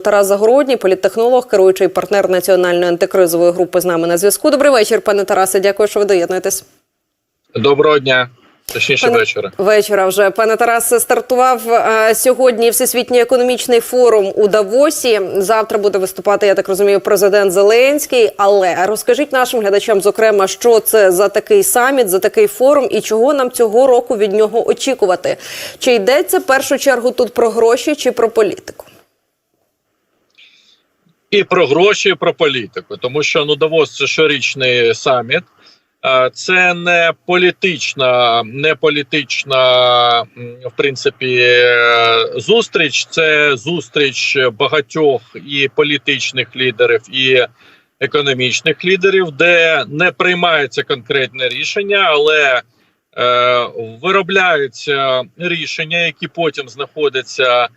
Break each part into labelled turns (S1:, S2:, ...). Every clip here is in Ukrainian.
S1: Тарас Загородній, політтехнолог, керуючий партнер національної антикризової групи з нами на зв'язку. Добрий вечір, пане Тарасе. Дякую, що ви доєднуєтесь.
S2: Доброго дня, точніше
S1: Пане-
S2: вечора.
S1: Вечора вже пане Тарасе стартував е, сьогодні Всесвітній економічний форум у Давосі. Завтра буде виступати, я так розумію, президент Зеленський. Але розкажіть нашим глядачам, зокрема, що це за такий саміт, за такий форум, і чого нам цього року від нього очікувати? Чи йдеться в першу чергу тут про гроші чи про політику?
S2: І про гроші, і про політику, тому що ну Давос це щорічний саміт. Це не політична, не політична в принципі е, зустріч. Це зустріч багатьох і політичних лідерів, і економічних лідерів, де не приймаються конкретне рішення, але е, виробляються рішення, які потім знаходяться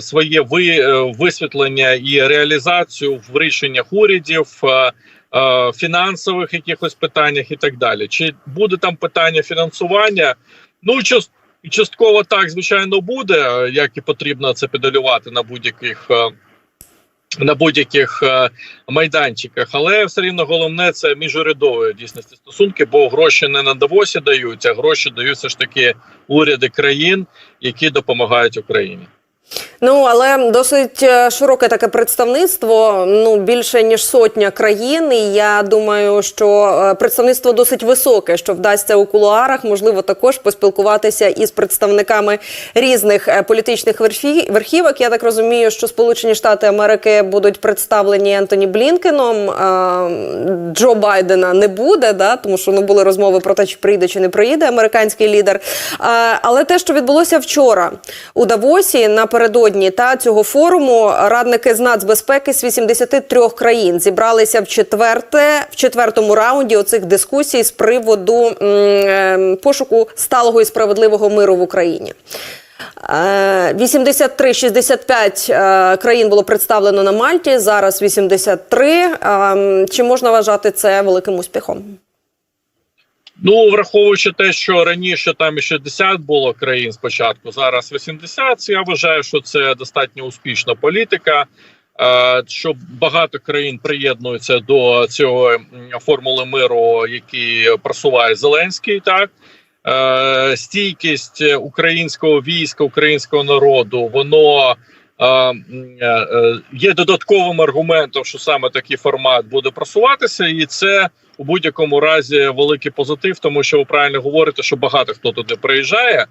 S2: своє е, висвітлення і реалізацію в рішеннях урядів, е, е, фінансових якихось питаннях і так далі. Чи буде там питання фінансування? Ну част- частково так, звичайно, буде, е, як і потрібно це педалювати на будь-яких. е, На будь-яких е, майданчиках, але все рівно головне це міжурядові дійсності стосунки, бо гроші не на Давосі дають, а гроші дають все ж таки уряди країн, які допомагають Україні.
S1: Ну але досить е, широке таке представництво. Ну більше ніж сотня країн. І я думаю, що е, представництво досить високе, що вдасться у кулуарах. Можливо, також поспілкуватися із представниками різних е, політичних верхівок. Я так розумію, що Сполучені Штати Америки будуть представлені Ентоні Блінкеном. Джо Байдена не буде, да тому що ну були розмови про те, чи прийде чи не приїде американський лідер. Але те, що відбулося вчора у Давосі напередодні та цього форуму, радники з нацбезпеки з 83 країн зібралися в четверте в четвертому раунді оцих дискусій з приводу м, е, пошуку сталого і справедливого миру в Україні. Е, 83-65 е, країн було представлено на Мальті. Зараз 83. Е, Чи можна вважати це великим успіхом?
S2: Ну, враховуючи те, що раніше там і 60 було країн спочатку, зараз 80, Я вважаю, що це достатньо успішна політика. е, Що багато країн приєднуються до цього формули миру, який просуває Зеленський. Так Е, стійкість українського війська, українського народу, воно є додатковим аргументом, що саме такий формат буде просуватися, і це у будь-якому разі великий позитив, тому що ви правильно говорите, що багато хто туди приїжджає.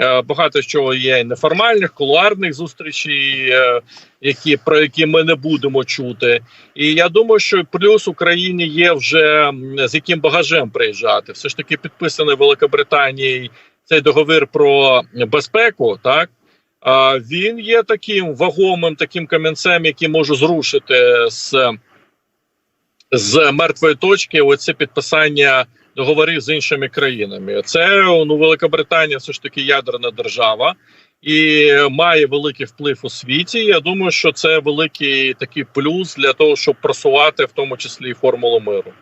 S2: Е, Багато чого є неформальних, кулуарних зустрічей, е, які про які ми не будемо чути. І я думаю, що плюс Україні є вже з яким багажем приїжджати. Все ж таки підписаний Великобританією цей договір про безпеку. Так він є таким вагомим таким камінцем, який може зрушити з з мертвої точки оце підписання договорів з іншими країнами. Це ну Великобританія, все ж таки ядерна держава і має великий вплив у світі. Я думаю, що це великий такий плюс для того, щоб просувати в тому числі формулу миру.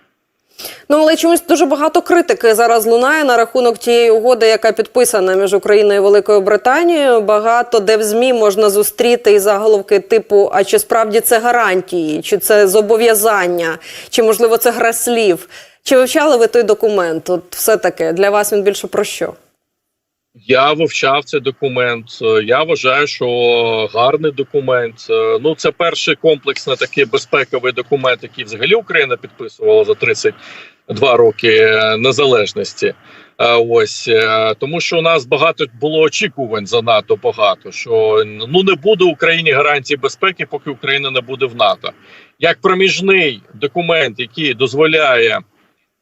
S1: Ну але чомусь дуже багато критики зараз лунає на рахунок тієї угоди, яка підписана між Україною і Великою Британією. Багато де в змі можна зустріти і заголовки типу: а чи справді це гарантії, чи це зобов'язання, чи можливо це гра слів? Чи вивчали ви той документ? От все таке для вас він більше про що?
S2: Я вивчав цей документ. Е, Я вважаю, що гарний документ. Е, Ну, це перший комплексний такий безпековий документ, який взагалі Україна підписувала за 32 роки е, незалежності. Ось тому, що у нас багато було очікувань занадто багато. Що ну не буде Україні гарантії безпеки, поки Україна не буде в НАТО. Як проміжний документ, який дозволяє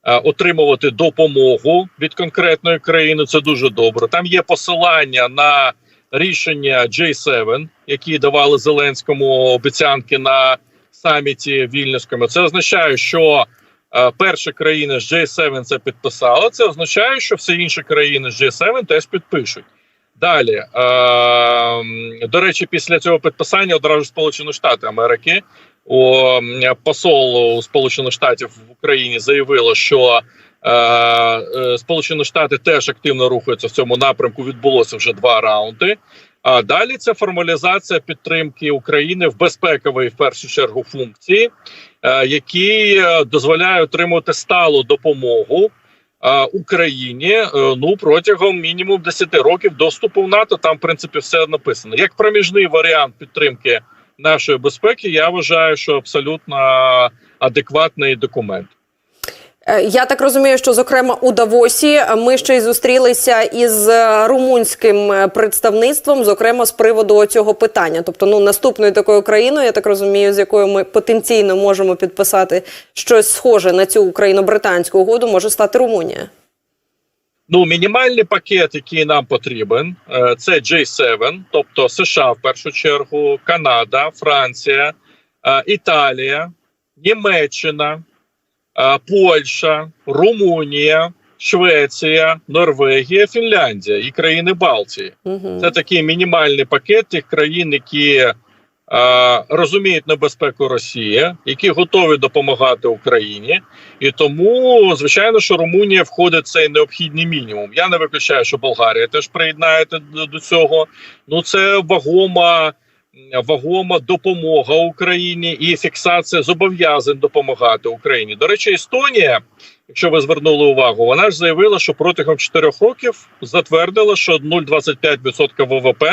S2: отримувати допомогу від конкретної країни. Це дуже добре. Там є посилання на рішення J7, які давали Зеленському обіцянки на саміті Вільнюському. Це означає, що е, перша країна з J7 це підписала. Це означає, що всі інші країни з J7 теж підпишуть. Далі, е, до речі, після цього підписання одразу Сполучені Штати Америки посол Сполучених Штатів в Україні заявило, що е, е, Сполучені Штати теж активно рухаються в цьому напрямку. Відбулося вже два раунди. А далі це формалізація підтримки України в безпековій, в першу чергу, функції, е, які дозволяють отримувати сталу допомогу Україні ну протягом мінімум 10 років доступу в НАТО. Там в принципі все написано. Як проміжний варіант підтримки нашої безпеки, я вважаю, що абсолютно адекватний документ.
S1: Е, Я так розумію, що зокрема у Давосі ми ще й зустрілися із е, румунським е, представництвом, зокрема з приводу цього питання. Тобто, ну наступною такою країною, я так розумію, з якою ми потенційно можемо підписати щось схоже на цю україно-британську угоду, може стати Румунія.
S2: Ну, мінімальний пакет, який нам потрібен, е, це J7, тобто США в першу чергу, Канада, Франція, е, Італія, Німеччина, е, Польща, Румунія, Швеція, Норвегія, Фінляндія і країни Балтії.
S1: Угу.
S2: Це такий мінімальний пакет тих країн, які розуміють небезпеку Росії, які готові допомагати Україні, і тому, звичайно, що Румунія входить в цей необхідний мінімум. Я не виключаю, що Болгарія теж приєднається до, цього. Ну це вагома. Вагома допомога Україні і фіксація зобов'язань допомагати Україні. До речі, Естонія, якщо ви звернули увагу, вона ж заявила, що протягом 4 років затвердила, що 0,25% ВВП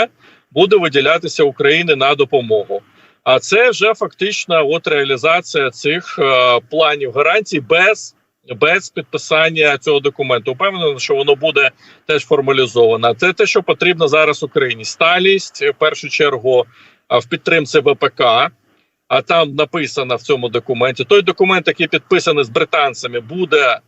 S2: буде виділятися Україні на допомогу. А це вже фактично от реалізація цих е, планів гарантій без, без підписання цього документу. Упевнений, що воно буде теж формалізовано. Це те, що потрібно зараз Україні. Сталість в першу чергу в підтримці ВПК. А там написано в цьому документі. Той документ, який підписаний з британцями, буде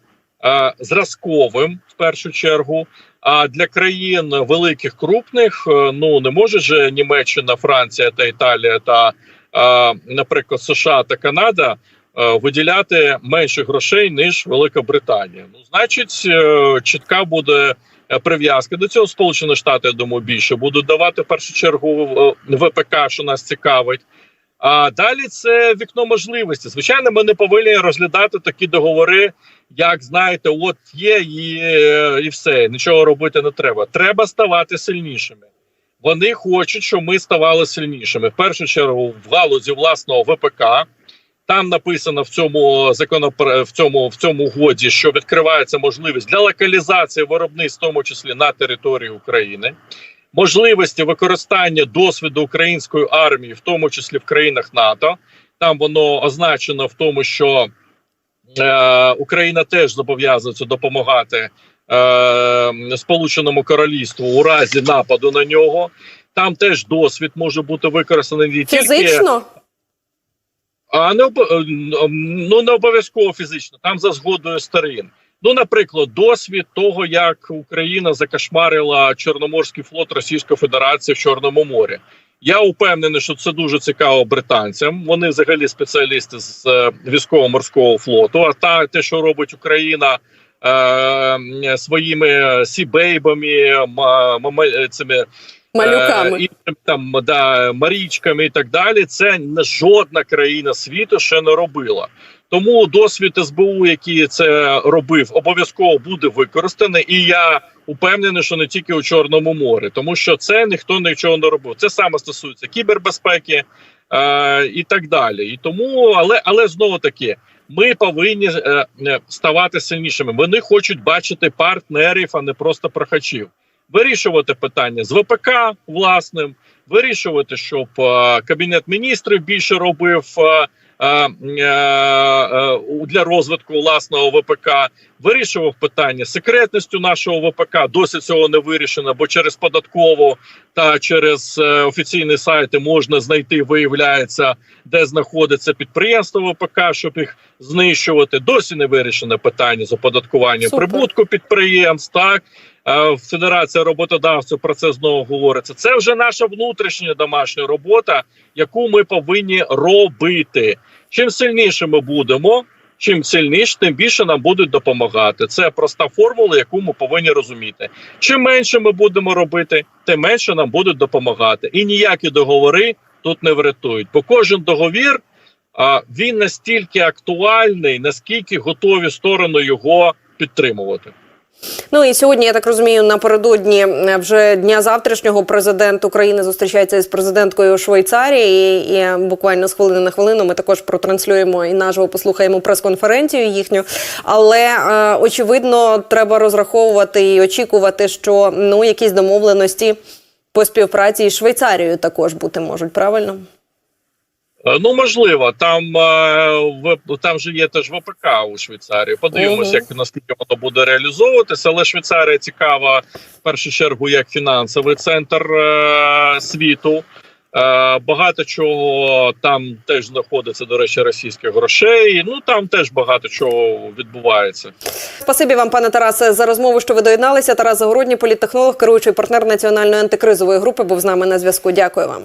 S2: зразковим в першу чергу. А для країн великих крупних е, ну не може же Німеччина, Франція та Італія та, е, наприклад, США та Канада е, виділяти менше грошей ніж Велика Британія. Ну, значить, е, чітка буде е, прив'язка до цього. Сполучені Штати, я думаю, більше будуть давати в першу чергу е, ВПК, що нас цікавить. А далі це вікно можливості. Звичайно, ми не повинні розглядати такі договори, як знаєте, от є і, і все. Нічого робити не треба. Треба ставати сильнішими. Вони хочуть, щоб ми ставали сильнішими. В першу чергу в галузі власного ВПК. Там написано в цьому законопро... в цьому в цьому угоді, що відкривається можливість для локалізації виробництва, в тому числі на території України, можливості використання досвіду української армії, в тому числі в країнах НАТО. Там воно означено в тому, що е, Україна теж зобов'язується допомагати е, Сполученому Королівству у разі нападу на нього. Там теж досвід може бути використаний не тільки
S1: Фізично
S2: а не е, ну не обов'язково фізично, там за згодою сторін. Ну, наприклад, досвід того, як Україна закошмарила Чорноморський флот Російської Федерації в Чорному морі. Я упевнений, що це дуже цікаво британцям. Вони взагалі спеціалісти з е, військово-морського флоту. А та те, що робить Україна е, своїми сібейбами, цими
S1: малюками.
S2: Е, там да, марічками і так далі. Це жодна країна світу ще не робила. Тому досвід СБУ, який це робив, обов'язково буде використаний. І я упевнений, що не тільки у Чорному морі, тому що це ніхто нічого не робив. Це саме стосується кібербезпеки е, і так далі. І тому, але але знову таки. Ми повинні е, е, ставати сильнішими. Вони хочуть бачити партнерів, а не просто прохачів вирішувати питання з ВПК власним, вирішувати, щоб е, кабінет міністрів більше робив е, для розвитку власного ВПК, вирішував питання секретністю нашого ВПК. Досі цього не вирішено, бо через податкову та через е, офіційні сайти можна знайти, виявляється, де знаходиться підприємство ВПК, щоб їх знищувати. Досі не вирішено питання з оподаткуванням
S1: Супер.
S2: прибутку підприємств. Так Е, Федерація роботодавців про це знову говориться. Це вже наша внутрішня домашня робота, яку ми повинні робити. Чим сильніше ми будемо, чим сильніше, тим більше нам будуть допомагати. Це проста формула, яку ми повинні розуміти. Чим менше ми будемо робити, тим менше нам будуть допомагати. І ніякі договори тут не врятують. Бо кожен договір він настільки актуальний, наскільки готові сторони його підтримувати.
S1: Ну і сьогодні, я так розумію, напередодні е, вже дня завтрашнього президент України зустрічається із президенткою Швейцарії. І, буквально з хвилини на хвилину ми також протранслюємо і наживо послухаємо прес-конференцію їхню. Але е, очевидно, треба розраховувати і очікувати, що ну якісь домовленості по співпраці із Швейцарією також бути можуть. Правильно?
S2: Е, Ну можливо, там е, в- там же є теж ВПК у Швейцарії. Подивимося,
S1: Мгм.
S2: як наскільки воно буде реалізовуватися. Але Швейцарія цікава в першу чергу як фінансовий центр е, світу. Багато чого там теж знаходиться, до речі, російських грошей. Ну там теж багато чого відбувається.
S1: Спасибі вам, пане Тарасе, за розмову, що ви доєдналися. Тарас Загородній, політтехнолог, керуючий партнер національної антикризової групи, був з нами на зв'язку. Дякую вам.